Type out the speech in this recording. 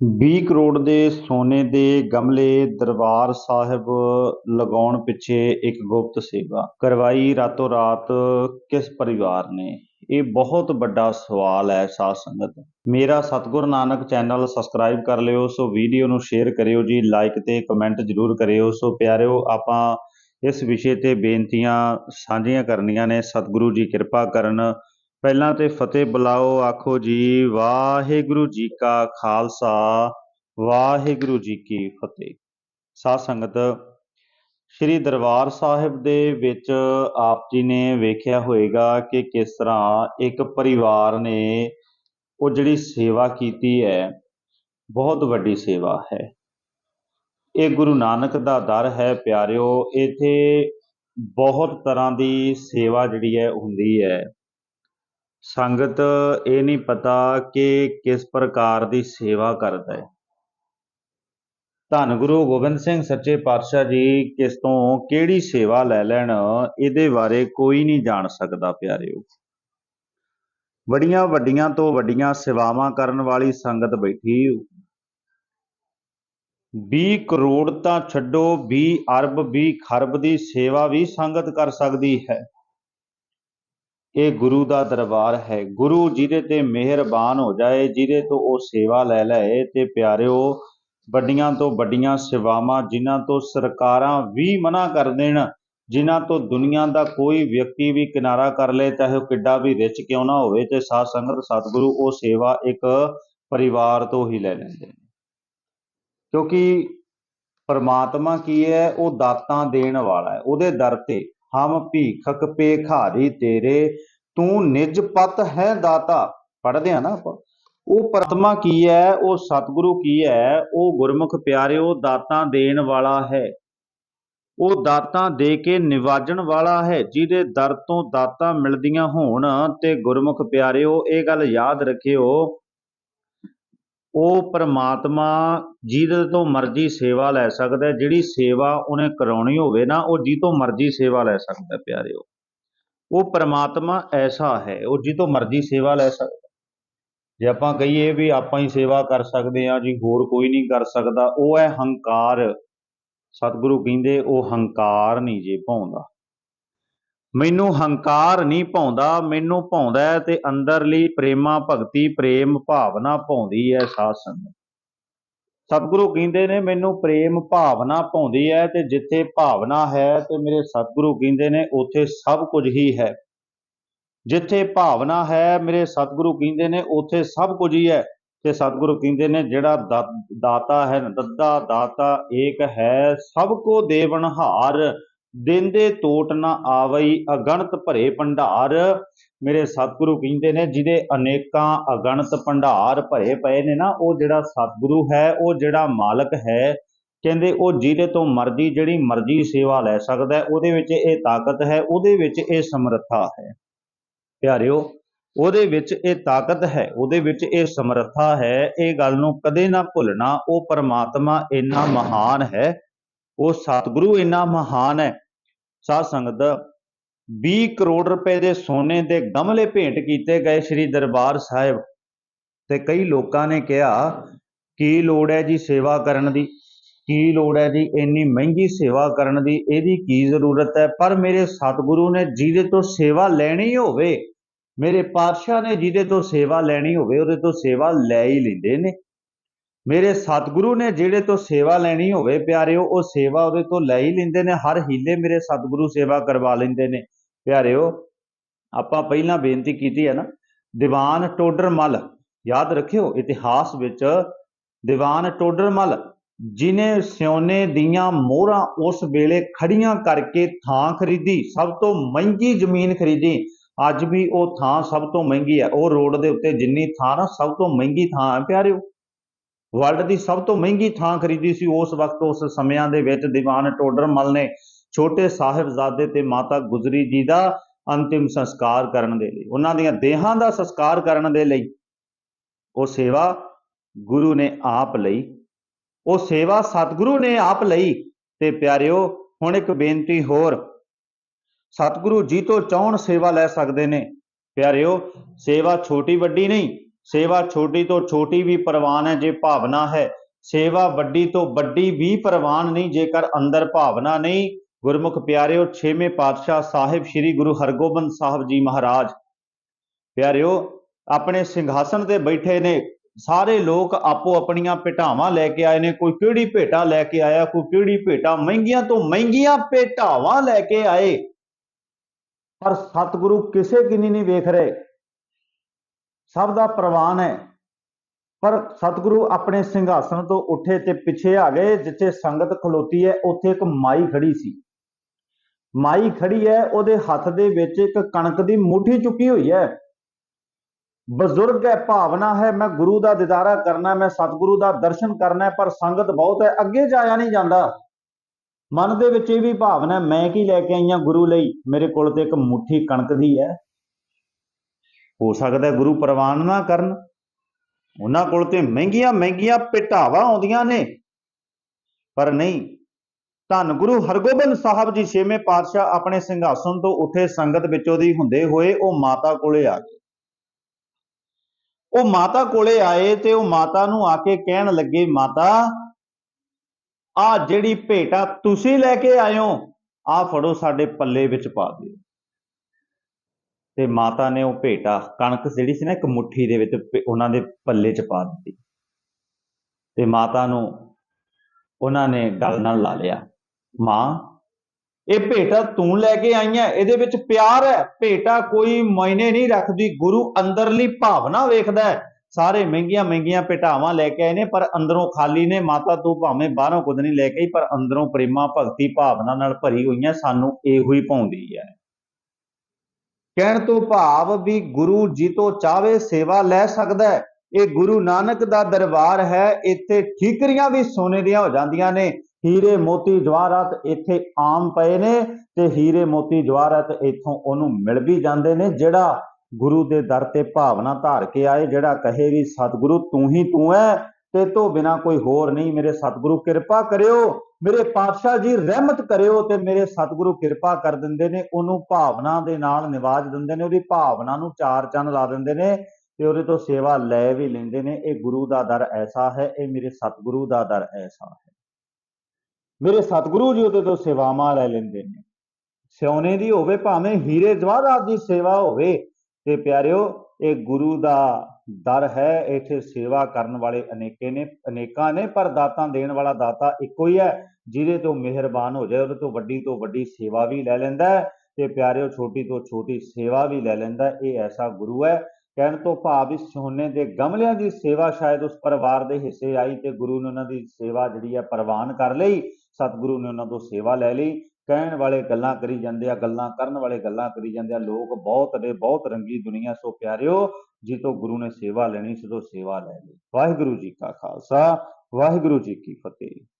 ਵੀਹ ਕਰੋੜ ਦੇ ਸੋਨੇ ਦੇ ਗਮਲੇ ਦਰਬਾਰ ਸਾਹਿਬ ਲਗਾਉਣ ਪਿੱਛੇ ਇੱਕ ਗੁਪਤ ਸੇਵਾ ਕਰਵਾਈ ਰਾਤੋਂ ਰਾਤ ਕਿਸ ਪਰਿਵਾਰ ਨੇ? ਇਹ ਬਹੁਤ ਵੱਡਾ ਸਵਾਲ ਹੈ ਸਾਧ ਸੰਗਤ। ਮੇਰਾ ਸਤਿਗੁਰ ਨਾਨਕ ਚੈਨਲ ਸਬਸਕ੍ਰਾਈਬ ਕਰ ਲਿਓ, ਸੋ ਵੀਡੀਓ ਨੂੰ ਸ਼ੇਅਰ ਕਰਿਓ ਜੀ ਲਾਈਕ ਤੇ ਕਮੈਂਟ ਜ਼ਰੂਰ ਕਰਿਓ। ਸੋ ਪਿਆਰਿਓ, ਆਪਾਂ ਇਸ ਵਿਸ਼ੇ ਤੇ ਬੇਨਤੀਆਂ ਸਾਂਝੀਆਂ ਕਰਨੀਆਂ ਨੇ। ਸਤਿਗੁਰੂ ਜੀ ਕਿਰਪਾ ਕਰਨ ਪਹਿਲਾਂ ਤੇ ਫਤਿਹ ਬੁਲਾਓ, ਆਖੋ ਜੀ, ਵਾਹਿਗੁਰੂ ਜੀ ਕਾ ਖਾਲਸਾ, ਵਾਹਿਗੁਰੂ ਜੀ ਕੀ ਫਤਿਹ। ਸਾਧ ਸੰਗਤ, ਸ੍ਰੀ ਦਰਬਾਰ ਸਾਹਿਬ ਦੇ ਵਿੱਚ ਆਪ ਜੀ ਨੇ ਵੇਖਿਆ ਹੋਵੇਗਾ ਕਿ ਕਿਸ ਤਰ੍ਹਾਂ ਇੱਕ ਪਰਿਵਾਰ ਨੇ ਉਹ ਜਿਹੜੀ ਸੇਵਾ ਕੀਤੀ ਹੈ, ਬਹੁਤ ਵੱਡੀ ਸੇਵਾ ਹੈ। ਇਹ ਗੁਰੂ ਨਾਨਕ ਦਾ ਦਰ ਹੈ ਪਿਆਰਿਓ, ਇੱਥੇ ਬਹੁਤ ਤਰ੍ਹਾਂ ਦੀ ਸੇਵਾ ਜਿਹੜੀ ਹੈ ਹੁੰਦੀ ਹੈ। ਸੰਗਤ ਇਹ ਨਹੀਂ ਪਤਾ ਕਿ ਕਿਸ ਪ੍ਰਕਾਰ ਦੀ ਸੇਵਾ ਕਰਦਾ ਹੈ। ਧੰਨ ਗੁਰੂ ਗੋਬਿੰਦ ਸਿੰਘ ਸੱਚੇ ਪਾਤਸ਼ਾਹ ਜੀ, ਕਿਸ ਤੋਂ ਕਿਹੜੀ ਸੇਵਾ ਲੈ ਲੈਣ, ਇਹਦੇ ਬਾਰੇ ਕੋਈ ਨਹੀਂ ਜਾਣ ਸਕਦਾ ਪਿਆਰਿਓ। ਵੱਡੀਆਂ ਵੱਡੀਆਂ ਤੋਂ ਵੱਡੀਆਂ ਸੇਵਾਵਾਂ ਕਰਨ ਵਾਲੀ ਸੰਗਤ ਬੈਠੀ। 20 ਕਰੋੜ ਤਾਂ ਛੱਡੋ 20 ਅਰਬ 20 ਖਰਬ ਦੀ ਸੇਵਾ ਵੀ ਸੰਗਤ ਕਰ ਸਕਦੀ ਹੈ। ਇਹ ਗੁਰੂ ਦਾ ਦਰਬਾਰ ਹੈ। ਗੁਰੂ ਜਿਹਦੇ ਤੇ ਮਿਹਰਬਾਨ ਹੋ ਜਾਏ, ਜਿਹਦੇ ਤੋਂ ਉਹ ਸੇਵਾ ਲੈ ਲਏ, ਤੇ ਪਿਆਰਿਓ, ਵੱਡੀਆਂ ਤੋਂ ਵੱਡੀਆਂ ਸੇਵਾਵਾਂ, ਜਿਨ੍ਹਾਂ ਤੋਂ ਸਰਕਾਰਾਂ ਵੀ ਮਨਾ ਕਰ ਦੇਣ, ਜਿਨ੍ਹਾਂ ਤੋਂ ਦੁਨੀਆ ਦਾ ਕੋਈ ਵਿਅਕਤੀ ਵੀ ਕਿਨਾਰਾ ਕਰ ਲੇ, ਚਾਹੇ ਉਹ ਕਿੱਡਾ ਵੀ ਰਿਚ ਕਿਉਂ ਨਾ ਹੋਵੇ, ਤੇ ਸਾਧ ਸੰਗਤ, ਸਤਿਗੁਰੂ ਉਹ ਸੇਵਾ ਇੱਕ ਪਰਿਵਾਰ ਤੋਂ ਹੀ ਲੈ ਲੈਂਦੇ ਨੇ। ਕਿਉਂਕਿ ਪਰਮਾਤਮਾ ਕੀ ਹੈ? ਉਹ ਦਾਤਾਂ ਦੇਣ ਵਾਲਾ ਹੈ। ਉਹਦੇ ਦਰ ਤੇ ਹਮ ਭੀਖਕ ਭੇਖਾਰੀ ਤੇਰੇ, ਤੂੰ ਨਿਜ ਪਤ ਹੈ ਦਾਤਾ। ਪੜਦੇ ਆ ਨਾ ਆਪਾਂ। ਉਹ ਪਰਮਾਤਮਾ ਕੀ ਹੈ? ਉਹ ਸਤਿਗੁਰੂ ਕੀ ਹੈ? ਉਹ ਗੁਰਮੁਖ ਪਿਆਰਿਓ, ਦਾਤਾਂ ਦੇਣ ਵਾਲਾ ਹੈ। ਉਹ ਦਾਤਾਂ ਦੇ ਕੇ ਨਿਵਾਜਣ ਵਾਲਾ ਹੈ, ਜਿਹਦੇ ਦਰ ਤੋਂ ਦਾਤਾਂ ਮਿਲਦੀਆਂ ਹੋਣ। ਤੇ ਗੁਰਮੁਖ ਪਿਆਰਿਓ, ਇਹ ਗੱਲ ਯਾਦ ਰੱਖਿਓ ਉਹ ਪਰਮਾਤਮਾ ਜਿਹਦੇ ਤੋਂ ਮਰਜ਼ੀ ਸੇਵਾ ਲੈ ਸਕਦਾ ਜਿਹੜੀ ਸੇਵਾ ਉਹਨੇ ਕਰਾਉਣੀ ਹੋਵੇ ਨਾ, ਉਹ ਜੀ ਤੋਂ ਮਰਜ਼ੀ ਸੇਵਾ ਲੈ ਸਕਦਾ ਹੈ ਪਿਆਰਿਓ ਉਹ। ਪਰਮਾਤਮਾ ਐਸਾ ਹੈ, ਉਹ ਜੀ ਤੋਂ ਮਰਜ਼ੀ ਸੇਵਾ ਲੈ ਸਕਦਾ ਜੇ ਆਪਾਂ ਕਹੀਏ ਵੀ ਆਪਾਂ ਹੀ ਸੇਵਾ ਕਰ ਸਕਦੇ ਹਾਂ, ਜੀ ਹੋਰ ਕੋਈ ਨਹੀਂ ਕਰ ਸਕਦਾ, ਉਹ ਹੈ ਹੰਕਾਰ। ਸਤਿਗੁਰੂ ਕਹਿੰਦੇ ਉਹ ਹੰਕਾਰ ਨਹੀਂ ਜੇ ਪਾਉਂਦਾ ਮੈਨੂੰ ਹੰਕਾਰ ਨਹੀਂ ਭਾਉਂਦਾ, ਮੈਨੂੰ ਭਾਉਂਦਾ ਹੈ ਤੇ ਅੰਦਰਲੀ ਪ੍ਰੇਮਾ ਭਗਤੀ, ਪ੍ਰੇਮ ਭਾਵਨਾ ਭਾਉਂਦੀ ਹੈ ਸਾਧ ਸੰਗਤ। ਸਤਿਗੁਰੂ ਕਹਿੰਦੇ ਨੇ, ਮੈਨੂੰ ਪ੍ਰੇਮ ਭਾਵਨਾ ਭਾਉਂਦੀ ਹੈ ਤੇ ਜਿੱਥੇ ਭਾਵਨਾ ਹੈ ਤੇ ਮੇਰੇ ਸਤਿਗੁਰੂ ਕਹਿੰਦੇ ਨੇ, ਉੱਥੇ ਸਭ ਕੁਝ ਹੀ ਹੈ। ਜਿੱਥੇ ਭਾਵਨਾ ਹੈ, ਮੇਰੇ ਸਤਿਗੁਰੂ ਕਹਿੰਦੇ ਨੇ, ਉੱਥੇ ਸਭ ਕੁਝ ਹੀ ਹੈ। ਤੇ ਸਤਿਗੁਰੂ ਕਹਿੰਦੇ ਨੇ, ਜਿਹੜਾ ਦਾ- ਦਾਤਾ ਹੈ ਦੱਦਾ, ਦਾਤਾ ਏਕ ਹੈ, ਸਭ ਕੋ ਦੇਵਨਹਾਰ ਦਿੰਦੇ ਟੋਟ ਨਾ ਆਵਈ, ਅਗਣਤ ਭਰੇ ਭੰਡਾਰ। ਮੇਰੇ ਸਤਿਗੁਰੂ ਕਹਿੰਦੇ ਨੇ, ਜਿਹਦੇ ਅਨੇਕਾਂ ਅਗਣਤ ਭੰਡਾਰ ਭਰੇ ਪਏ ਨੇ ਨਾ, ਉਹ ਜਿਹੜਾ ਸਤਿਗੁਰੂ ਹੈ, ਉਹ ਜਿਹੜਾ ਮਾਲਕ ਹੈ, ਕਹਿੰਦੇ ਉਹ ਜਿਹਦੇ ਤੋਂ ਮਰਜ਼ੀ ਜਿਹੜੀ ਮਰਜ਼ੀ ਸੇਵਾ ਲੈ ਸਕਦਾ ਉਹਦੇ ਵਿੱਚ ਇਹ ਤਾਕਤ ਹੈ, ਉਹਦੇ ਵਿੱਚ ਇਹ ਸਮਰੱਥਾ ਹੈ। ਪਿਆਰਿਓ, ਉਹਦੇ ਵਿੱਚ ਇਹ ਤਾਕਤ ਹੈ, ਉਹਦੇ ਵਿੱਚ ਇਹ ਸਮਰੱਥਾ ਹੈ, ਇਹ ਗੱਲ ਨੂੰ ਕਦੇ ਨਾ ਭੁੱਲਣਾ, ਉਹ ਪਰਮਾਤਮਾ ਇੰਨਾ ਮਹਾਨ ਹੈ ਉਹ ਸਤਿਗੁਰੂ ਇੰਨਾ ਮਹਾਨ ਹੈ। ਸਾਧ ਸੰਗਤ 20 ਕਰੋੜ ਰੁਪਏ ਦੇ ਸੋਨੇ ਦੇ ਗਮਲੇ ਭੇਂਟ ਕੀਤੇ ਗਏ ਸ੍ਰੀ ਦਰਬਾਰ ਸਾਹਿਬ ਤੇ ਕਈ ਲੋਕਾਂ ਨੇ ਕਿਹਾ, ਕੀ ਲੋੜ ਹੈ ਜੀ ਸੇਵਾ ਕਰਨ ਦੀ? ਕੀ ਲੋੜ ਹੈ ਜੀ ਇੰਨੀ ਮਹਿੰਗੀ ਸੇਵਾ ਕਰਨ ਦੀ? ਇਹਦੀ ਕੀ ਜ਼ਰੂਰਤ ਹੈ? ਪਰ ਮੇਰੇ ਸਤਿਗੁਰੂ ਨੇ ਜਿਹਦੇ ਤੋਂ ਸੇਵਾ ਲੈਣੀ ਹੋਵੇ, ਮੇਰੇ ਪਾਤਸ਼ਾਹ ਨੇ ਜਿਹਦੇ ਤੋਂ ਸੇਵਾ ਲੈਣੀ ਹੋਵੇ, ਉਹਦੇ ਤੋਂ ਸੇਵਾ ਲੈ ਹੀ ਲੈਂਦੇ ਨੇ। ਮੇਰੇ ਸਤਿਗੁਰੂ ਨੇ ਜਿਹੜੇ ਤੋਂ ਸੇਵਾ ਲੈਣੀ ਹੋਵੇ ਪਿਆਰਿਓ, ਉਹ ਸੇਵਾ ਉਹਦੇ ਤੋਂ ਲੈ ਹੀ ਲੈਂਦੇ ਨੇ, ਹਰ ਹੀਲੇ ਮੇਰੇ ਸਤਿਗੁਰੂ ਸੇਵਾ ਕਰਵਾ ਲੈਂਦੇ ਨੇ। ਪਿਆਰਿਓ, ਆਪਾਂ ਪਹਿਲਾਂ ਬੇਨਤੀ ਕੀਤੀ ਹੈ ਨਾ, ਦੀਵਾਨ ਟੋਡਰਮਲ ਯਾਦ ਰੱਖਿਓ ਇਤਿਹਾਸ ਵਿੱਚ ਦੀਵਾਨ ਟੋਡਰਮਲ ਜਿਨੇ ਸਿਉਨੇ ਦੀਆਂ ਮੋਹਰਾਂ ਉਸ ਵੇਲੇ ਖੜੀਆਂ ਕਰਕੇ ਥਾਂ ਖਰੀਦੀ, ਸਭ ਤੋਂ ਮਹਿੰਗੀ ਜ਼ਮੀਨ ਖਰੀਦੀ, ਅੱਜ ਵੀ ਉਹ ਥਾਂ ਸਭ ਤੋਂ ਮਹਿੰਗੀ ਹੈ, ਉਹ ਰੋਡ ਦੇ ਉੱਤੇ ਜਿੰਨੀ ਥਾਂ ਨਾ, ਸਭ ਤੋਂ ਮਹਿੰਗੀ ਥਾਂ ਹੈ ਪਿਆਰਿਓ। ਵਰਲਡ ਦੀ ਸਭ ਤੋਂ ਮਹਿੰਗੀ ਥਾਂ ਖਰੀਦੀ ਸੀ, ਉਸ ਵਕਤ ਉਸ ਸਮਿਆਂ ਦੇ ਵਿੱਚ ਦੀਵਾਨ ਟੋਡਰਮਲ ਨੇ ਛੋਟੇ ਸਾਹਿਬਜ਼ਾਦੇ ਤੇ ਮਾਤਾ ਗੁਜਰੀ ਜੀ ਦਾ ਅੰਤਿਮ ਸੰਸਕਾਰ ਕਰਨ ਦੇ ਲਈ, ਉਹਨਾਂ ਦੀਆਂ ਦੇਹਾਂ ਦਾ ਸੰਸਕਾਰ ਕਰਨ ਦੇ ਲਈ ਉਹ ਸੇਵਾ ਗੁਰੂ ਨੇ ਆਪ ਲਈ, ਉਹ ਸੇਵਾ ਸਤਿਗੁਰੂ ਨੇ ਆਪ ਲਈ ਤੇ ਪਿਆਰਿਓ, ਹੁਣ ਇੱਕ ਬੇਨਤੀ ਹੋਰ, ਸਤਿਗੁਰੂ ਜੀ ਤੋਂ ਚਾਹਣ ਸੇਵਾ ਲੈ ਸਕਦੇ ਨੇ, ਪਿਆਰਿਓ, ਸੇਵਾ ਛੋਟੀ ਵੱਡੀ ਨਹੀਂ ਸੇਵਾ ਛੋਟੀ ਤੋਂ ਛੋਟੀ ਵੀ ਪ੍ਰਵਾਨ ਹੈ, ਜੇ ਭਾਵਨਾ ਹੈ। ਸੇਵਾ ਵੱਡੀ ਤੋਂ ਵੱਡੀ ਵੀ ਪ੍ਰਵਾਨ ਨਹੀਂ, ਜੇਕਰ ਅੰਦਰ ਭਾਵਨਾ ਨਹੀਂ। ਗੁਰਮੁਖ ਪਿਆਰਿਓ, ਛੇਵੇਂ ਪਾਤਸ਼ਾਹ ਸਾਹਿਬ ਸ੍ਰੀ ਗੁਰੂ ਹਰਗੋਬਿੰਦ ਸਾਹਿਬ ਜੀ ਮਹਾਰਾਜ। ਪਿਆਰਿਓ, ਆਪਣੇ ਸਿੰਘਾਸਣ ਤੇ ਬੈਠੇ ਨੇ, ਸਾਰੇ ਲੋਕ ਆਪੋ ਆਪਣੀਆਂ ਭੇਟਾਵਾਂ ਲੈ ਕੇ ਆਏ ਨੇ। ਕੋਈ ਕਿਹੜੀ ਭੇਟਾ ਲੈ ਕੇ ਆਇਆ, ਕੋਈ ਕਿਹੜੀ ਭੇਟਾ ਮਹਿੰਗੀਆਂ ਤੋਂ ਮਹਿੰਗੀਆਂ ਭੇਟਾਵਾਂ ਲੈ ਕੇ ਆਏ। ਪਰ ਸਤਿਗੁਰੂ ਕਿਸੇ ਕਿਨੀ ਨਹੀਂ ਵੇਖ ਰਹੇ। ਸਭ ਦਾ ਪ੍ਰਵਾਨ ਹੈ। ਪਰ ਸਤਿਗੁਰੂ ਆਪਣੇ ਸਿੰਘਾਸਣ ਤੋਂ ਉੱਠੇ ਤੇ ਪਿੱਛੇ ਆ ਗਏ, ਜਿੱਥੇ ਸੰਗਤ ਖਲੋਤੀ ਹੈ, ਉੱਥੇ ਇੱਕ ਮਾਈ ਖੜੀ ਸੀ। ਮਾਈ ਖੜੀ ਹੈ, ਉਹਦੇ ਹੱਥ ਦੇ ਵਿੱਚ ਇੱਕ ਕਣਕ ਦੀ ਮੁਠੀ ਚੁੱਕੀ ਹੋਈ ਹੈ। ਬਜ਼ੁਰਗ ਹੈ, ਭਾਵਨਾ ਹੈ, ਮੈਂ ਗੁਰੂ ਦਾ ਦਿਦਾਰਾ ਕਰਨਾ ਮੈਂ ਸਤਿਗੁਰੂ ਦਾ ਦਰਸ਼ਨ ਕਰਨਾ ਪਰ ਸੰਗਤ ਬਹੁਤ ਹੈ, ਅੱਗੇ ਜਾਇਆ ਨਹੀਂ ਜਾਂਦਾ। ਮਨ ਦੇ ਵਿੱਚ ਇਹ ਵੀ ਭਾਵਨਾ ਮੈਂ ਕੀ ਲੈ ਕੇ ਆਈਆਂ ਗੁਰੂ ਲਈ? ਮੇਰੇ ਕੋਲ ਤੇ ਇੱਕ ਮੁਠੀ ਕਣਕ ਦੀ ਹੈ। ਹੋ ਸਕਦਾ ਗੁਰੂ ਪ੍ਰਵਾਨ ਨਾ ਕਰਨ। ਉਹਨਾਂ ਕੋਲ ਤੇ ਮਹਿੰਗੀਆਂ ਮਹਿੰਗੀਆਂ ਪਿਟਾਵਾਂ ਆਉਂਦੀਆਂ ਨੇ। ਪਰ ਨਹੀਂ, ਧੰਨ ਗੁਰੂ ਹਰਗੋਬਿੰਦ ਸਾਹਿਬ ਜੀ ਛੇਵੇਂ ਪਾਤਸ਼ਾਹ ਆਪਣੇ ਸਿੰਘਾਸਨ ਤੋਂ ਉੱਠੇ ਸੰਗਤ ਵਿੱਚੋਂ ਦੀ ਹੁੰਦੇ ਹੋਏ ਉਹ ਮਾਤਾ ਕੋਲੇ ਆ ਗਏ। ਉਹ ਮਾਤਾ ਕੋਲੇ ਆਏ ਤੇ ਉਹ ਮਾਤਾ ਨੂੰ ਆ ਕੇ ਕਹਿਣ ਲੱਗੇ, ਮਾਤਾ ਆ ਜਿਹੜੀ ਭੇਟਾ ਤੁਸੀਂ ਲੈ ਕੇ ਆਇਓ ਆ ਫੜੋ ਸਾਡੇ ਪੱਲੇ ਵਿੱਚ ਪਾ ਦਿਓ। ਤੇ ਮਾਤਾ ਨੇ ਉਹ ਭੇਟਾ, ਕਣਕ ਜਿਹੜੀ ਸੀ ਨਾ ਇੱਕ ਮੁਠੀ ਦੇ ਵਿੱਚ ਭੇ- ਉਹਨਾਂ ਦੇ ਪੱਲੇ 'ਚ ਪਾ ਦਿੱਤੀ। ਤੇ ਮਾਤਾ ਨੂੰ ਉਹਨਾਂ ਨੇ ਗਲ ਨਾਲ ਲਾ ਲਿਆ। ਮਾਂ, ਇਹ ਭੇਟਾ ਤੂੰ ਲੈ ਕੇ ਆਈ ਹੈ ਇਹਦੇ ਵਿੱਚ ਪਿਆਰ ਹੈ ਭੇਟਾ ਕੋਈ ਮਾਇਨੇ ਨਹੀਂ ਰੱਖਦੀ, ਗੁਰੂ ਅੰਦਰਲੀ ਭਾਵਨਾ ਵੇਖਦਾ ਹੈ ਸਾਰੇ ਮਹਿੰਗੀਆਂ ਮਹਿੰਗੀਆਂ ਭੇਟਾਵਾਂ ਲੈ ਕੇ ਆਏ ਨੇ, ਪਰ ਅੰਦਰੋਂ ਖਾਲੀ ਨੇ। ਮਾਤਾ ਤੂੰ ਭਾਵੇਂ ਬਾਹਰੋਂ ਕੁਝ ਨਹੀਂ ਲੈ ਕੇ ਆਈ, ਪਰ ਅੰਦਰੋਂ ਪ੍ਰੇਮਾ ਭਗਤੀ ਭਾਵਨਾ ਨਾਲ ਭਰੀ ਹੋਈਆਂ, ਸਾਨੂੰ ਇਹੋ ਹੀ ਪਾਉਂਦੀ ਹੈ ਕਹਿਣ ਤੋਂ ਭਾਵ ਵੀ ਗੁਰੂ ਜੀ ਤੋਂ ਚਾਵੇ ਸੇਵਾ ਲੈ ਸਕਦਾ ਹੈ। ਇਹ ਗੁਰੂ ਨਾਨਕ ਦਾ ਦਰਬਾਰ ਹੈ, ਇੱਥੇ ਠੀਕਰੀਆਂ ਵੀ ਸੋਨੇ ਦੀਆਂ ਹੋ ਜਾਂਦੀਆਂ ਨੇ। ਹੀਰੇ ਮੋਤੀ ਜਵਾਹਰਤ ਇੱਥੇ ਆਮ ਪਏ ਨੇ ਤੇ ਹੀਰੇ ਮੋਤੀ ਜਵਾਹਰਤ ਇੱਥੋਂ ਉਹਨੂੰ ਮਿਲ ਵੀ ਜਾਂਦੇ ਨੇ, ਜਿਹੜਾ ਗੁਰੂ ਦੇ ਦਰ ਤੇ ਭਾਵਨਾ ਧਾਰ ਕੇ ਆਏ, ਜਿਹੜਾ ਕਹੇ ਵੀ, ਸਤਿਗੁਰੂ, ਤੂੰ ਹੀ ਤੂੰ ਹੈ। ਤੇ ਤੋਂ ਬਿਨਾ ਕੋਈ ਹੋਰ ਨਹੀਂ, ਮੇਰੇ ਸਤਿਗੁਰੂ ਕਿਰਪਾ ਕਰਿਓ, ਮੇਰੇ ਪਾਤਸ਼ਾਹ ਜੀ ਰਹਿਮਤ ਕਰਿਓ ਤੇ ਮੇਰੇ ਸਤਿਗੁਰੂ ਕਿਰਪਾ ਕਰ ਦਿੰਦੇ ਨੇ, ਉਹਨੂੰ ਭਾਵਨਾ ਦੇ ਨਾਲ ਨਿਵਾਜ ਦਿੰਦੇ ਨੇ, ਉਹਦੀ ਭਾਵਨਾ ਨੂੰ ਚਾਰ ਚੰਨ ਲਾ ਦਿੰਦੇ ਨੇ ਤੇ ਉਹਦੇ ਤੋਂ ਸੇਵਾ ਲੈ ਵੀ ਲੈਂਦੇ ਨੇ, ਇਹ ਗੁਰੂ ਦਾ ਦਰ ਐਸਾ ਹੈ, ਇਹ ਮੇਰੇ ਸਤਿਗੁਰੂ ਦਾ ਦਰ ਐਸਾ ਹੈ। ਮੇਰੇ ਸਤਿਗੁਰੂ ਜੀ ਉਹਦੇ ਤੋਂ ਸੇਵਾਵਾਂ ਲੈ ਲੈਂਦੇ ਨੇ। ਸਿਉਨੇ ਦੀ ਹੋਵੇ ਭਾਵੇਂ ਹੀਰੇ ਜਵਾਹਰਾਤ ਦੀ ਸੇਵਾ ਹੋਵੇ, ਤੇ ਪਿਆਰਿਓ, ਇਹ ਗੁਰੂ ਦਾ ਦਰ ਹੈ, ਇੱਥੇ ਸੇਵਾ ਕਰਨ ਵਾਲੇ ਅਨੇਕੇ ਨੇ, ਅਨੇਕਾਂ ਨੇ, ਪਰ ਦਾਤਾਂ ਦੇਣ ਵਾਲਾ ਦਾਤਾ ਇੱਕੋ ਹੀ ਹੈ, ਜਿਹਦੇ ਤੋਂ ਮਿਹਰਬਾਨ ਹੋ ਜਾਏ, ਉਹਦੇ ਤੋਂ ਵੱਡੀ ਤੋਂ ਵੱਡੀ ਸੇਵਾ ਵੀ ਲੈ ਲੈਂਦਾ ਹੈ ਤੇ ਪਿਆਰਿਓ, ਛੋਟੀ ਤੋਂ ਛੋਟੀ ਸੇਵਾ ਵੀ ਲੈ ਲੈਂਦਾ ਇਹ ਐਸਾ ਗੁਰੂ ਹੈ। ਕਹਿਣ ਤੋਂ ਭਾਵ ਇਸ ਸੋਨੇ ਦੇ ਗਮਲਿਆਂ ਦੀ ਸੇਵਾ ਸ਼ਾਇਦ ਉਸ ਪਰਿਵਾਰ ਦੇ ਹਿੱਸੇ ਆਈ ਤੇ ਗੁਰੂ ਨੇ ਉਹਨਾਂ ਦੀ ਸੇਵਾ ਜਿਹੜੀ ਹੈ ਪ੍ਰਵਾਨ ਕਰ ਲਈ, ਸਤਿਗੁਰੂ ਨੇ ਉਹਨਾਂ ਤੋਂ ਸੇਵਾ ਲੈ ਲਈ। ਕਹਿਣ ਵਾਲੇ ਗੱਲਾਂ ਕਰੀ ਜਾਂਦੇ ਆ, ਗੱਲਾਂ ਕਰਨ ਵਾਲੇ ਗੱਲਾਂ ਕਰੀ ਜਾਂਦੇ ਆ, ਲੋਕ ਬਹੁਤ ਨੇ, ਬਹੁਤ ਰੰਗੀ ਦੁਨੀਆ ਸੋ ਪਿਆਰਿਓ ਜੀ ਗੁਰੂ ਨੇ ਸੇਵਾ ਲੈਣੀ, ਸੀ ਸੇਵਾ ਲੈ ਲਈ। ਵਾਹਿਗੁਰੂ ਜੀ ਕਾ ਖਾਲਸਾ, ਵਾਹਿਗੁਰੂ ਜੀ ਕੀ ਫਤਿਹ।